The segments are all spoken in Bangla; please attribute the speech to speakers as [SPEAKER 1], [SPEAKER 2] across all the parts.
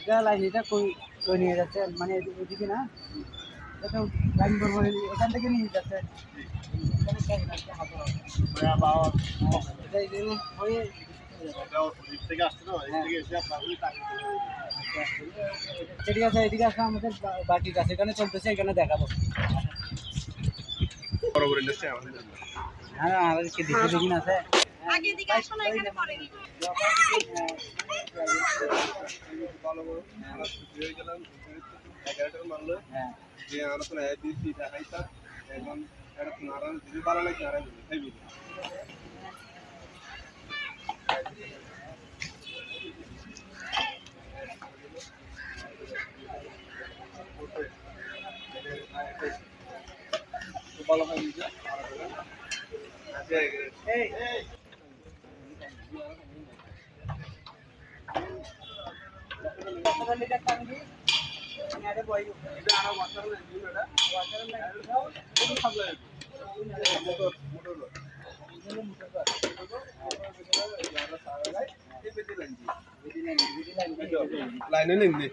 [SPEAKER 1] এটা লাইন এটা কই কই নিয়ে যাচ্ছে? মানে না? এটা লাইন করব এখান থেকে নিয়ে যাচ্ছে। হয়ে ঠিক আছে এদিকে আসলে আমাদের বাকি কাছে এখানে চলতেছে এখানে দেখাবো। হ্যাঁ আমাদের কি দেখে দেখি আছে।
[SPEAKER 2] আগে এদিকে আসো না এখানে পরে
[SPEAKER 3] ভালো হয়ে গেলাম এগারোটার মারলো
[SPEAKER 1] হ্যাঁ
[SPEAKER 3] যে আমরা তো এক দিন ঠিক দেখাইতা এখন এটা নারায়ণ যদি ভালো লাগে নারায়ণ খাইবি ভালো হয় নিজে
[SPEAKER 1] এই কতটা লিটার পানি দিই আমি আগে বই
[SPEAKER 3] এটা আরও মাথার না দিন এটা
[SPEAKER 1] ওয়াটার লাইন দাও
[SPEAKER 3] কোন সাপ্লাই মোটর মোটর লাইনে নিন দি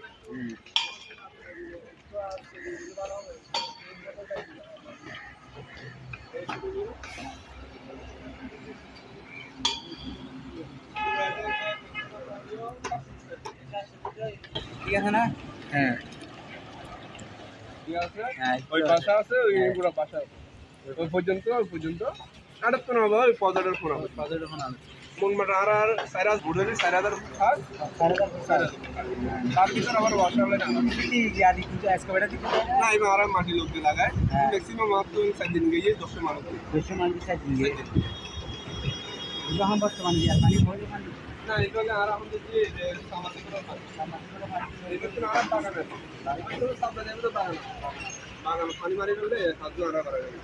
[SPEAKER 1] ঠিক আছে না? হ্যাঁ।
[SPEAKER 3] ঠিক আছে?
[SPEAKER 1] হ্যাঁ
[SPEAKER 3] ওই পাশা আছে ওই পুরো পাশা আছে। ওই পর্যন্ত ওই পর্যন্ত। আটা তো না ওই পদারের ফোন হবে
[SPEAKER 1] বাজারে ফোন আনো
[SPEAKER 3] মন মাটা আর আর সাইরাজ বুড়ালি সাইরাদার থাক।
[SPEAKER 1] সাড়ে
[SPEAKER 3] তার ভিতরে আবার
[SPEAKER 1] কিন্তু
[SPEAKER 3] না এবার আর মাটি লোক দিয়ে লাগায়। ম্যাক্সিমাম মাত্র সাত দিন গিয়ে দশটা মানুষ
[SPEAKER 1] বেশি মানুষ সাইড দিয়ে যখন বর্তমান দিয়ে পানি ভরে পানি
[SPEAKER 3] বাগান পানি মারি ফেললে সাহায্য আনা করা যাবে